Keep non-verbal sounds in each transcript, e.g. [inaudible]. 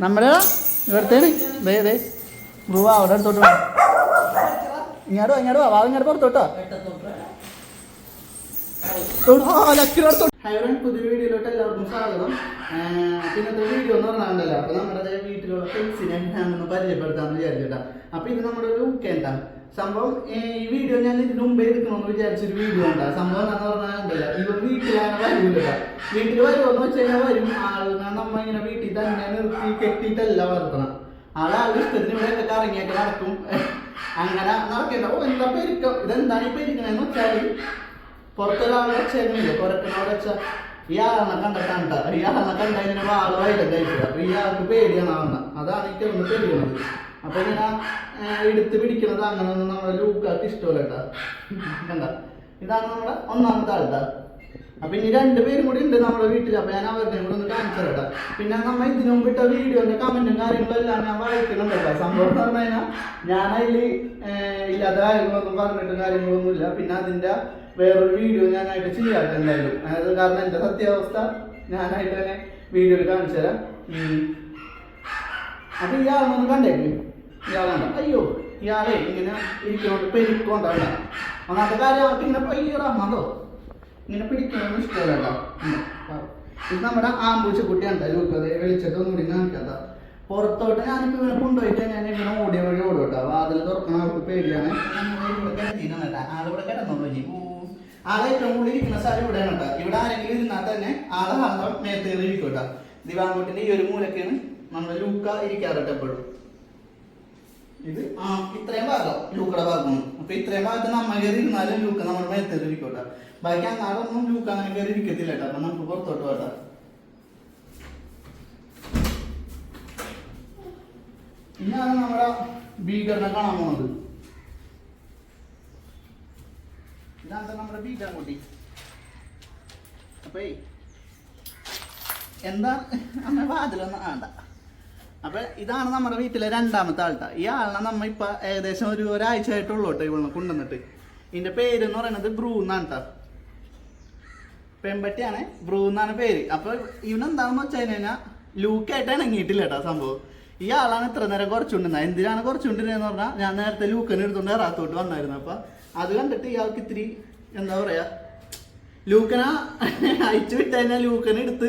നമ്മുടെ ഇവിടുത്തേന് ദേ ദേ ബ്രൂ അവിടെ അടുത്തോട്ട്. ഇങ്ങോട്ടോ വാ, ഇങ്ങോട്ട് വാ ഇങ്ങോട്ട് പുറത്തോട്ടോ പുതിയ വീഡിയോയിലോട്ട് എല്ലാവർക്കും സ്വാഗതം. പിന്നത്തെ വീഡിയോ എന്ന് പറഞ്ഞാൽ അപ്പൊ നമ്മുടെ വീട്ടിലുള്ള ഫ്രണ്ട്സിനെ ഞാനൊന്ന് പരിചയപ്പെടുത്താന്ന് വിചാരിച്ചിട്ടാ. അപ്പൊ ഇത് നമ്മുടെ ഒരു കേട്ടാ സംഭവം ഈ വീഡിയോ ഞാൻ ഇതിന് മുമ്പേ എടുക്കണമെന്ന് വിചാരിച്ചൊരു വീഡിയോ ഉണ്ടാ സംഭവം എന്താന്ന് പറഞ്ഞാൽ ഉണ്ടല്ലോ ഇവൻ വീട്ടിലാണ് വരൂല വീട്ടിൽ വരുമെന്ന് വെച്ച് കഴിഞ്ഞാൽ വരും. ആളുകൾ നമ്മ ഇങ്ങനെ വീട്ടിൽ തന്നെ നിർത്തി കെട്ടിയിട്ടല്ല വളർത്തണം. ആളാളുടെ ഇഷ്ടത്തിന് ഇവിടെ ഒക്കെ കറങ്ങിയൊക്കെ നടക്കും. അങ്ങനെ നടക്കേണ്ട. ഓ എന്താ പെരുക്കം? ഇതെന്താണ് ഈ പെരുക്കണെന്ന് വെച്ചാൽ പുറത്തൊരാളെ ചേർന്നില്ല പുറത്തിനോട് വെച്ചാൽ ഇയാളെ കണ്ടിട്ടാണ് ഇയാളെ കണ്ടതിന് ആൾ വൈലന്റ് ആയിട്ടില്ല അപ്പൊ ഇയാൾക്ക് പേടിയാണ് ആവുന്ന അതാണ് എനിക്ക് ഒന്ന് പേടിയുള്ളത്. അപ്പൊ ഇങ്ങനെ എടുത്ത് പിടിക്കുന്നത് അങ്ങനെയൊന്നും നമ്മുടെ ലൂക്കാർക്ക് ഇഷ്ടമല്ല കേട്ടാ? കണ്ട? ഇതാണ് നമ്മുടെ ഒന്നാമത്തെ ആൾട്ടാ അപ്പൊ ഇനി രണ്ടുപേരും കൂടി ഉണ്ട് നമ്മുടെ വീട്ടിൽ അപ്പൊ ഞാൻ അവരുടെയും കൂടെ ഒന്ന് കാണിച്ചു തരട്ടെ പിന്നെ നമ്മ ഇതിനു മുമ്പ് വീഡിയോന്റെ കമന്റും കാര്യങ്ങളും എല്ലാം ഞാൻ വായിക്കുന്നുണ്ട് കേട്ടോ. സംഭവം എന്ന് പറഞ്ഞു കഴിഞ്ഞാൽ ഞാൻ അതിൽ ഇല്ലാത്ത കാര്യങ്ങളൊന്നും പറഞ്ഞിട്ടും കാര്യങ്ങളൊന്നുമില്ല. പിന്നെ അതിന്റെ വേറൊരു വീഡിയോ ഞാനായിട്ട് ചെയ്യാറില്ല എന്തായാലും. അതായത് കാരണം എന്റെ സത്യാവസ്ഥ? ഞാനായിട്ട് തന്നെ വീഡിയോയിൽ കാണിച്ചു തരാം. അപ്പൊ ഇയാളൊന്ന് കണ്ടേക്ക് ഇയാളാണ് അയ്യോ ഇയാളെ ഇങ്ങനെ ഇരിക്കുന്നോണ്ട് പെരുക്കൊണ്ടാണ്. ഒന്നാമത്തെ കാര്യം അവർക്ക് ഇങ്ങനെ പയ്യറാമതോ ഇങ്ങനെ പിടിക്കണമെന്ന് ഇഷ്ടമല്ല. ഇത് നമ്മുടെ ആമ്പൂച്ച കുട്ടിയാണ് ലൂക്കത് വെളിച്ചിട്ടൊന്നും കൂടി കാണിക്കാത്ത പുറത്തോട്ട് ഞാനിപ്പോ ഇങ്ങനെ കൊണ്ടുപോയിട്ട് ഞാൻ ഇങ്ങനെ ഓടിയ വഴി ഓടും വാതിൽ തുറക്കണ അവർക്ക് പേടിയാണ്. ആളിവിടെ കിടന്നോളൂ ഇനി. ആളെ ഏറ്റവും കൂടുതൽ ഇരിക്കുന്ന സ്ഥലം ഇവിടെയാണ് കേട്ടോ. ഇവിടെ ആരെങ്കിലും ഇരുന്നാൽ തന്നെ ആളെ ആളുടെ മേത്തേറി ഇരിക്കും കേട്ടോ. ദിവാങ്കോട്ടിന്റെ ഈ ഒരു മൂലക്കാണ് നമ്മൾ ലൂക്ക ഇരിക്കാറുണ്ട് എപ്പോഴും. ഇത് ആ ഇത്രയും ഭാഗം ലൂക്കയുടെ ഭാഗമാണ്. അപ്പൊ ഇത്രയും ഭാഗത്ത് നമ്മ കയറി ഇരുന്നാലും ലൂക്ക നമ്മുടെ മേത്തേറി ഇരിക്കട്ടെ ബാക്കി അങ്ങാടൊന്നും ലൂക്ക അങ്ങനെ കയറി ഇരിക്കത്തില്ല കേട്ടോ. അപ്പൊ നമുക്ക് പുറത്തോട്ട് പോട്ടെ ഇന്നാണ് നമ്മുടെ ഭീകരനെ കാണാൻ പോകുന്നത് ഇതാണ് നമ്മുടെ ഭീകരൻ കുട്ടി അപ്പേ എന്താ? അമ്മ വാതിലൊന്നും ആണ്ട. അപ്പൊ ഇതാണ് നമ്മുടെ വീട്ടിലെ രണ്ടാമത്തെ ആൾട്ടാ. ഈ ആളിനെ നമ്മ ഇപ്പൊ ഏകദേശം ഒരു ഒരാഴ്ച ആയിട്ടുള്ളൂ കേട്ടോ ഇവളെ കൊണ്ടുവന്നിട്ട്. ഇതിന്റെ പേര് എന്ന് പറയുന്നത് ബ്രൂ എന്നാണ് കേട്ടോ ബ്രൂ എന്നാണ് പേര്. അപ്പൊ ഇവനെന്താണെന്ന് വെച്ച് കഴിഞ്ഞാൽ ലൂക്കായിട്ട് ഇണങ്ങിയിട്ടില്ല കേട്ടോ സംഭവം. ഈ ആളാണ് ഇത്ര നേരം കുറച്ചുകൊണ്ടിരുന്നത്. എന്തിനാണ് കുറച്ചുകൊണ്ടിരുന്നതെന്ന് പറഞ്ഞാൽ ഞാൻ നേരത്തെ ലൂക്കനെ എടുത്തോണ്ട് എറാത്തോട്ട് വന്നായിരുന്നു. അപ്പൊ അത് കണ്ടിട്ട് ഇയാൾക്ക് ഇത്തിരി എന്താ പറയാ ലൂക്കന അയച്ചു വിട്ട് ലൂക്കനെ എടുത്ത്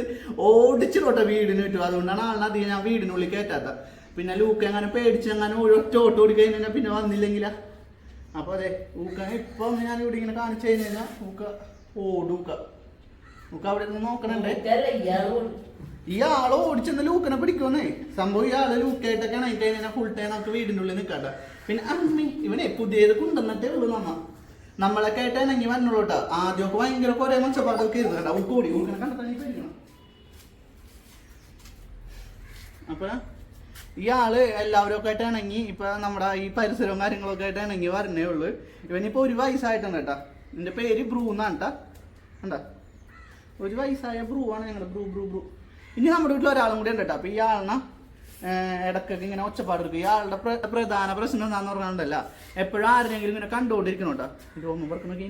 ഓടിച്ചിട്ടോട്ടെ വീടിന് വിട്ടു അതുകൊണ്ടാണ് ആളിനെ അധികം ഞാൻ വീടിനുള്ളിൽ കയറ്റാത്ത പിന്നെ ലൂക്ക അങ്ങനെ പേടിച്ച് അങ്ങനെ ഒറ്റ ഓട്ട് ഓടി കഴിഞ്ഞാൽ പിന്നെ വന്നില്ലെങ്കിലാ. അപ്പൊ അതെ ഊക്ക ഇപ്പൊ ഞാൻ ഇവിടെ ഇങ്ങനെ കാണിച്ചു കഴിഞ്ഞു കഴിഞ്ഞാൽ ഊക്ക ഓടൂക്ക ഊക്ക അവിടെ നിന്ന് നോക്കണുണ്ടേ. ഈ ആൾ ഓടിച്ചെന്ന് ലൂക്കനെ പിടിക്കുമെന്നേ. സംഭവം ഈ ആൾ ലൂക്കായിട്ടൊക്കെ കഴിഞ്ഞാൽ ഫുൾ ടൈം നമുക്ക് വീടിന്റെ ഉള്ളിൽ നിൽക്കട്ടെ പിന്നെ അമ്മി ഇവനെ പുതിയത് കൊണ്ടുവന്നിട്ടേ ഉള്ളൂ നമ്മ. നമ്മളൊക്കെ ആയിട്ട് ഇണങ്ങി വരണുള്ളൂ കേട്ടോ ആദ്യമൊക്കെ ഭയങ്കര കുറെ മെച്ചപ്പാടൊക്കെ ഇരുന്നു കേട്ടോ. അവൾക്ക് ഓടി ഊക്കനെ കണ്ടിട്ട് അപ്പൊ ഈ ആൾ എല്ലാവരും ആയിട്ട് ഇണങ്ങി ഇപ്പൊ നമ്മുടെ ഈ പരിസരവും കാര്യങ്ങളൊക്കെ ആയിട്ട് ഇണങ്ങി വരണേ ഉള്ളു. ഇവനിപ്പോ ഒരു വയസ്സായിട്ടുണ്ട് കേട്ടാ. എന്റെ പേര് ബ്രൂ എന്നാണ് കേട്ടാ കണ്ടാ? ഒരു വയസ്സായ ബ്രൂ ആണ് ഞങ്ങളുടെ ബ്രൂ ബ്രൂ ബ്രൂ. ഇനി നമ്മുടെ വീട്ടിൽ ഒരാളും കൂടി ഉണ്ട് കേട്ടോ അപ്പൊ ഈ ആളിനെ ഇടക്കൊക്കെ ഇങ്ങനെ ഒച്ചപ്പാട് എടുക്കും. ഇയാളുടെ പ്രധാന പ്രശ്നം എന്താന്ന് പറഞ്ഞാണ്ടല്ല. എപ്പോഴും ആരെങ്കിലും ഇങ്ങനെ കണ്ടുകൊണ്ടിരിക്കണം കേട്ടോ രോമം പറക്കണൊക്കെ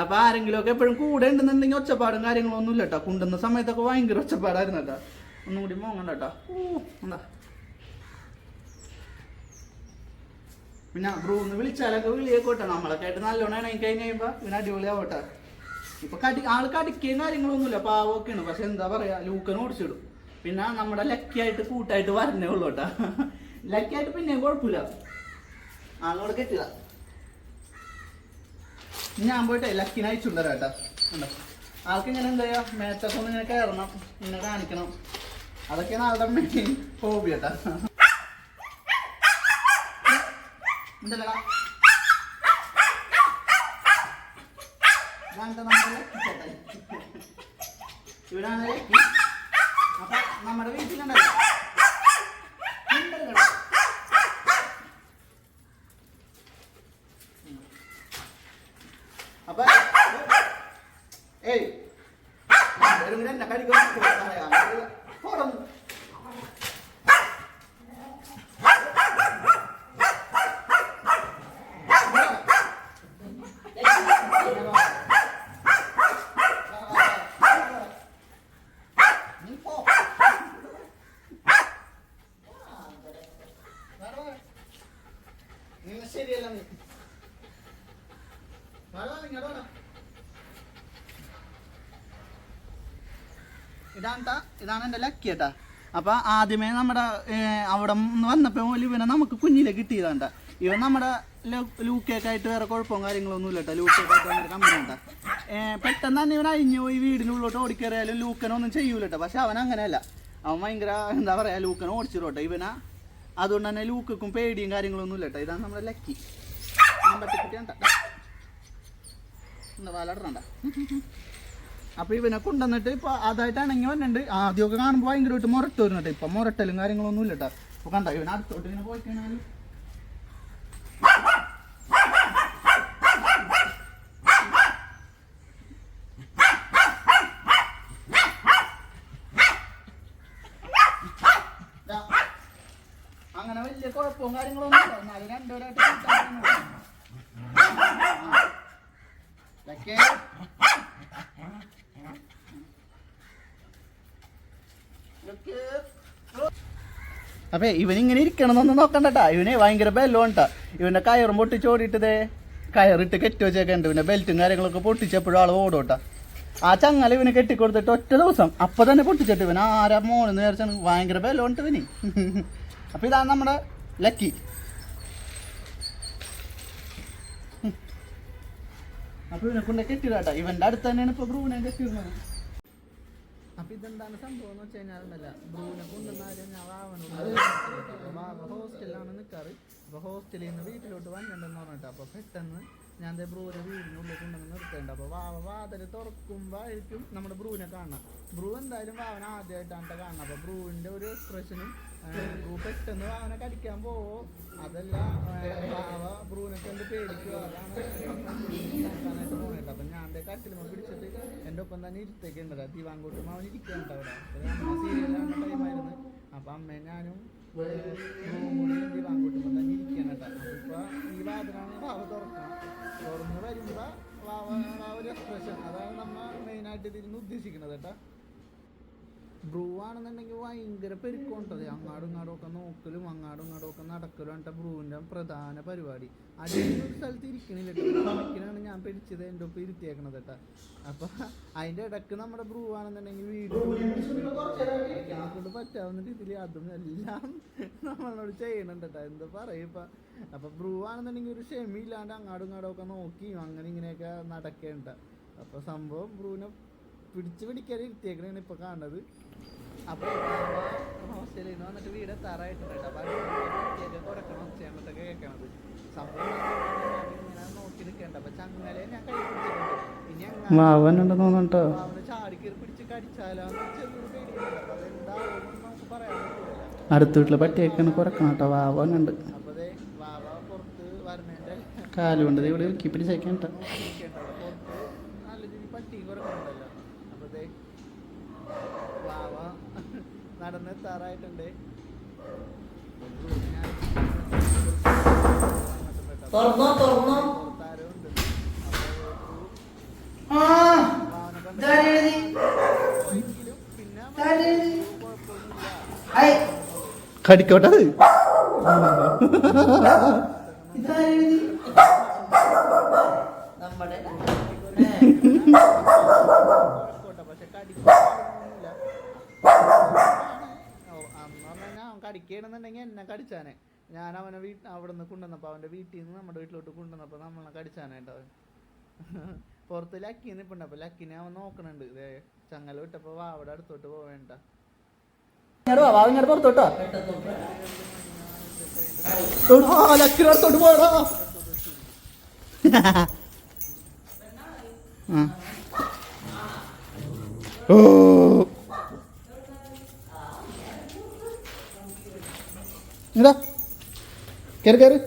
അപ്പൊ ആരെങ്കിലും ഒക്കെ എപ്പോഴും കൂടെ ഉണ്ടെന്നുണ്ടെങ്കിൽ ഒച്ചപ്പാടും കാര്യങ്ങളും ഒന്നും ഇല്ല കേട്ടോ കുണ്ടുന്ന സമയത്തൊക്കെ ഭയങ്കര ഒച്ചപ്പാടായിരുന്നു കേട്ടോ ഒന്നും കൂടി മോങ്ങണ്ട കേട്ടോ ഓ എന്താ? പിന്നെ ബ്രൂന്ന് വിളിച്ചാലൊക്കെ വിളിയേക്കോട്ടെ നമ്മളൊക്കെ ആയിട്ട് നല്ലോണം ഇണങ്ങി കഴിഞ്ഞ് കഴിയുമ്പോ പിന്നെ അടിപൊളിയാവട്ടെ ഇപ്പൊ കടി കാര്യങ്ങളൊന്നുമില്ല കടിക്കുകയും കാര്യങ്ങളൊന്നുമില്ല പാവൊക്കെയാണ് പക്ഷെ എന്താ പറയാ ലൂക്കനെ ഓടിച്ചിടും പിന്നെ നമ്മുടെ ലക്കിയായിട്ട് കൂട്ടായിട്ട് വരണേ ഉള്ളൂ കേട്ടാ ലക്കിയായിട്ട് പിന്നെയും കുഴപ്പമില്ല ആളോട് കെട്ടില്ല ഞാൻ പോയിട്ട് ലക്കിനെ അയച്ചുണ്ടല്ലോ കേട്ടാ ആൾക്ക് ഇങ്ങനെ എന്താ ചെയ്യാ മേത്തൊക്കെ ഒന്ന് ഇങ്ങനെ കയറണം ഇങ്ങനെ കാണിക്കണം അതൊക്കെയാണ് ആളുടെ മെയിൻ ഹോബി കേട്ടാ എന്തല്ലടാ ഇതാണ് നമ്മുടെ ലക്കി ചേട്ടൻ ഇവിടാണ് [laughs] അപ്പൊ നമ്മുടെ വീട്ടിലുണ്ടല്ലോ ഉണ്ടല്ലോ. അപ്പൊ ഏയ് ഒരു മിനിറ്റ് എന്നെ കടിക്കാൻ പറയാം പോണം നീ പോ ശരിയല്ല നീ വാടാ, ഇങ്ങോട്ട് വാടാ. ഇതാണ് ഇതാണ് എന്റെ ലക്കി കേട്ടാ അപ്പൊ ആദ്യമേ നമ്മുടെ അവിടെ വന്നപ്പോ ഇവനെ നമുക്ക് കുഞ്ഞിലെ കിട്ടിയതാണ്ട. ഇവൻ നമ്മുടെ ലൂക്കേക്ക് ആയിട്ട് വേറെ കുഴപ്പവും കാര്യങ്ങളൊന്നും ഇല്ല കേട്ടോ ലൂക്കേക്ക് ആയിട്ട് പെട്ടെന്ന് തന്നെ ഇവൻ അഴിഞ്ഞു പോയി വീടിനുള്ളിലോട്ട് ഓടിക്കറിയാലും ലൂക്കനൊന്നും ചെയ്യൂല പക്ഷെ അവൻ അങ്ങനെയല്ല. അവൻ ഭയങ്കര എന്താ പറയാ ലൂക്കനെ ഓടിച്ചിട്ടോട്ടെ ഇവനാ അതുകൊണ്ട് തന്നെ ലൂക്കും പേടിയും കാര്യങ്ങളൊന്നും ഇല്ല ഇതാണ് നമ്മുടെ ലക്കി അമ്പത്തിക്കുട്ടി കണ്ട. എന്താ വാലടണ്ട അപ്പൊ ഇവനെ കൊണ്ടുവന്നിട്ട് ഇപ്പൊ അതായിട്ട് ഇണങ്ങി വന്നിട്ടുണ്ട്. ആദ്യമൊക്കെ കാണുമ്പോൾ ഭയങ്കരമായിട്ട് മുരട്ട് വരുന്നുണ്ട് ഇപ്പൊ മുരട്ടലും കാര്യങ്ങളൊന്നും ഇല്ല കേട്ടോ. അപ്പൊ കണ്ട ഇവൻ അടുത്തോട്ട് ഇങ്ങനെ പോയി കഴിഞ്ഞാൽ അങ്ങനെ വലിയ കുഴപ്പവും കാര്യങ്ങളൊന്നും ഇല്ല എന്നാലും രണ്ടുപേരായിട്ട് സംസാരിക്കുന്നുണ്ട്. ആ. ലക്കേ. ലക്കേ. അപ്പേ ഇങ്ങനെ ഇരിക്കണമെന്നൊന്നും നോക്കണ്ടട്ടാ. ഇവനെ ഭയങ്കര ബലമുണ്ടാ ഇവന്റെ കയറും പൊട്ടിച്ചോടിയിട്ടതേ കയറിട്ട് കെട്ടി വെച്ചേക്കണ്ട്. പിന്നെ ബെൽറ്റും കാര്യങ്ങളൊക്കെ പൊട്ടിച്ചപ്പോഴും ആൾ ഓടോട്ടാ ആ ചങ്ങല ഇവന് കെട്ടിക്കൊടുത്തിട്ട് ഒറ്റ ദിവസം അപ്പൊ തന്നെ പൊട്ടിച്ചിട്ട് ഇവൻ ആരാ മോനെന്ന് വിചാരിച്ചാണ് ഭയങ്കര ബലമുണ്ട് ഇവന്. അപ്പൊ ഇതാണ് നമ്മുടെ ലക്കി. അപ്പൊ ഇവനെ കൊണ്ട് കെട്ടിടാട്ടാ ഇവന്റെ അടുത്ത് തന്നെയാണ് ഇപ്പൊ ബ്രൂനെ കെട്ടിയിരുന്നത്. അപ്പൊ ഇതെന്താണ് സംഭവം എന്ന് വെച്ച് ബ്രൂനെ കൊണ്ടുവന്നാലും ഞാൻ വാവനോട് വാവ ഹോസ്റ്റലിലാണ് നിൽക്കാറ് അപ്പൊ ഹോസ്റ്റലിൽ നിന്ന് വീട്ടിലോട്ട് വന്നിട്ടുണ്ടെന്ന് പറഞ്ഞിട്ട് അപ്പൊ പെട്ടെന്ന് ഞാൻ ദേ ബ്രൂനെ വീടിനുള്ളിൽ കൊണ്ടുവന്ന് നിർത്തേണ്ട. അപ്പൊ വാവ വാതിൽ തുറക്കുമ്പോഴായിരിക്കും നമ്മുടെ ബ്രൂവിനെ കാണാം ബ്രൂ എന്തായാലും വാവന ആദ്യമായിട്ടാണ് കാണണം അപ്പൊ ബ്രൂവിന്റെ ഒരു എക്സ്പ്രഷനും പെട്ടെന്ന് അവനെ കടിക്കാൻ പോവോ? അതല്ല വാവ ബ്രൂവിനെ കണ്ട് പേടിക്കുവോ അതാണ് പോകേണ്ടത് അപ്പൊ ഞാൻ ദേ കട്ടിലുമ പിടിച്ചിട്ട് എന്റെ ഒപ്പം തന്നെ ഇരുത്തേക്കുണ്ടത് ദിവാങ്കോട്ടും അവൻ ഇരിക്കുന്നുണ്ട് അവിടെ. സീരിയലാണ് ടൈമായിരുന്നു. അപ്പൊ അമ്മയും ഞാനും റൂമിൽ ദിവാങ്കോട്ടും തന്നെ ഇരിക്കണം കേട്ടോ. അപ്പൊ ഇപ്പൊ ഈ വാതിലാണ് വാവ തുറക്കണം. തുറന്ന് വരുമ്പോ വാവ ആ ഒരു എക്സ്പ്രഷൻ അതാണ് നമ്മ മെയിനായിട്ട് ഇതിന് ഉദ്ദേശിക്കുന്നത് കേട്ടോ. ബ്രൂ ആണെന്നുണ്ടെങ്കിൽ ഭയങ്കര പെരുക്കമുണ്ടത് അങ്ങാടും ഇങ്ങാടും ഒക്കെ നോക്കലും അങ്ങാടും ഇങ്ങാടും ഒക്കെ നടക്കലും ആണ് ബ്രൂവിന്റെ പ്രധാന പരിപാടി. അതിന്റെ ഒരു സ്ഥലത്ത് ഇരിക്കണില്ല ഇരിക്കണാണ് ഞാൻ പിടിച്ചത് എന്റെ ഒപ്പം ഇരുത്തിയേക്കണത് കേട്ടോ അപ്പൊ അതിന്റെ ഇടയ്ക്ക് നമ്മുടെ ബ്രൂ ആണെന്നുണ്ടെങ്കിൽ വീട് കൊണ്ട് പറ്റാവുന്ന രീതിയിൽ അതും എല്ലാം നമ്മളോട് ചെയ്യണുണ്ട് കേട്ടോ എന്താ പറയപ്പ അപ്പൊ ബ്രൂ ആണെന്നുണ്ടെങ്കിൽ ഒരു ക്ഷമയില്ലാണ്ട് അങ്ങാടും ഇങ്ങാടും ഒക്കെ നോക്കിയും അങ്ങനെ ഇങ്ങനെയൊക്കെ നടക്കേണ്ട. അപ്പൊ സംഭവം ബ്രൂവിനെ പിടിച്ച് പിടിക്കാൻ ഇരുത്തിയേക്കണാണ് ഇപ്പൊ കാണുന്നത്. അപ്പൊ ഹോസ്റ്റലിൽ നിന്ന് വന്നിട്ട് വീട് എത്താറായിട്ടുണ്ട് കേട്ടോ. അപ്പൊ അടുത്തൊക്കെ കുറക്കണം ഒച്ചയാണത്തൊക്കെ കേൾക്കണത്. സംഭവം ഞാൻ ഇങ്ങനെ നോക്കി നിൽക്കണ്ട അപ്പൊ ചങ്ങലെ ഞാൻ കൈ ഇനി അങ്ങനെ പിടിച്ച് കടിച്ചാലോ? ചെറിയൊരു പേടിയുണ്ട്. അപ്പൊ അതെന്താവുമെന്ന് നമുക്ക് പറയാൻ പറ്റില്ല. അടുത്ത വീട്ടിലെ പട്ടിയൊക്കെയാണ് കുറക്കണം കേട്ടോ. വാവനുണ്ട് കാലുകൊണ്ട് ഇവിടെ ഇറുക്കി പിടിച്ചേക്കാൻ കേട്ടോ ഇരിക്കണ്ടല്ലോ. പുറത്ത് നല്ല രീതിയിൽ പട്ടി കുറക്കുന്നുണ്ടല്ലോ അപ്പൊ ദേ വാവ നടന്നെത്താറായിട്ടുണ്ട് തുറന്നോ തുറന്നോ. നമ്മുടെ ഉണ്ട് അവൻ എന്നെ കടിച്ചാനെ. ഞാൻ അവനെ വീ അവിടെ നിന്ന് കൊണ്ടുവന്നപ്പോൾ അവന്റെ വീട്ടിൽ നിന്ന് നമ്മുടെ വീട്ടിലോട്ട് കൊണ്ടുവന്നപ്പോൾ നമ്മളെ കടിച്ചാനായിട്ട് അവൻ. [laughs] പുറത്ത് ലക്കി നിപ്പുണ്ട്. അപ്പൊ ലക്കിനെ അവൻ നോക്കണുണ്ട്. ഇതേ ചങ്ങല വിട്ടപ്പോ വാ അവിടെ അടുത്തോട്ട് പോവേണ്ട പുറത്തോട്ടോ ലക്കിന് അടുത്തോട്ട് പോയടാ. [laughs] ഓ. ഇതാ. കയറി കയറി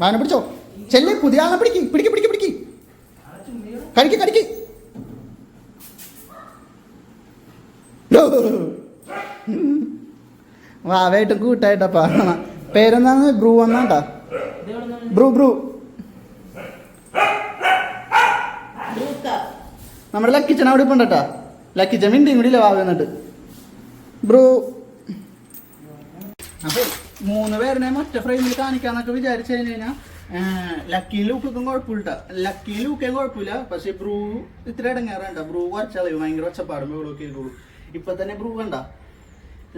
വാന പിടിച്ചോ. ചെല്ല് പുതിയ ആളെ പിടിക്ക്. പിടിക്ക് പിടിക്ക് പിടിക്ക്. കടിക്ക് കടിക്ക്. വാവായിട്ടും കൂട്ടായിട്ടപ്പാ പേരെന്താന്ന് ബ്രൂ എന്നാട്ടാ ബ്രൂ ബ്രൂ. നമ്മുടെ ലക്കിച്ചൻ അവിടെ ഇപ്പം ഉണ്ടട്ടാ ലക്കിച്ചൻ മിണ്ടിയും കൂടി വാവ എന്നിട്ട് ബ്രൂ. അപ്പൊ മൂന്ന് പേരിനെ ഒറ്റ ഫ്രെയിമിൽ കാണിക്കാന്നൊക്കെ വിചാരിച്ചു കഴിഞ്ഞു കഴിഞ്ഞാൽ ലക്കി ലൂക്കൊക്കെ കുഴപ്പമില്ല. ലക്കി ലൂക്കേം കുഴപ്പമില്ല. പക്ഷെ ബ്രൂ ഇത്ര ഇടങ്ങാറുണ്ട. ബ്രൂ കുറച്ചളയും ഭയങ്കര ഒച്ചപ്പാടും വെള്ളമൊക്കെ ഇരുള്ളൂ ഇപ്പൊ തന്നെ ബ്രൂ കണ്ട?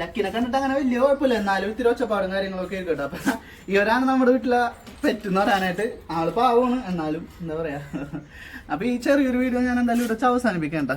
ലക്കിനെ കണ്ടിട്ട് അങ്ങനെ വലിയ കുഴപ്പമില്ല. എന്നാലും ഇത്തിരി ഒച്ചപ്പാടും കാര്യങ്ങളൊക്കെ കേട്ടോ അപ്പൊ ഇവരാണ് നമ്മുടെ വീട്ടിലെ പെറ്റെന്ന് പറയാനായിട്ട് ആൾ പാവമാണ്. എന്നാലും എന്താ പറയാ. അപ്പൊ ഈ ചെറിയൊരു വീഡിയോ ഞാൻ എന്തായാലും ഇവിടെ അവസാനിപ്പിക്കണ്ട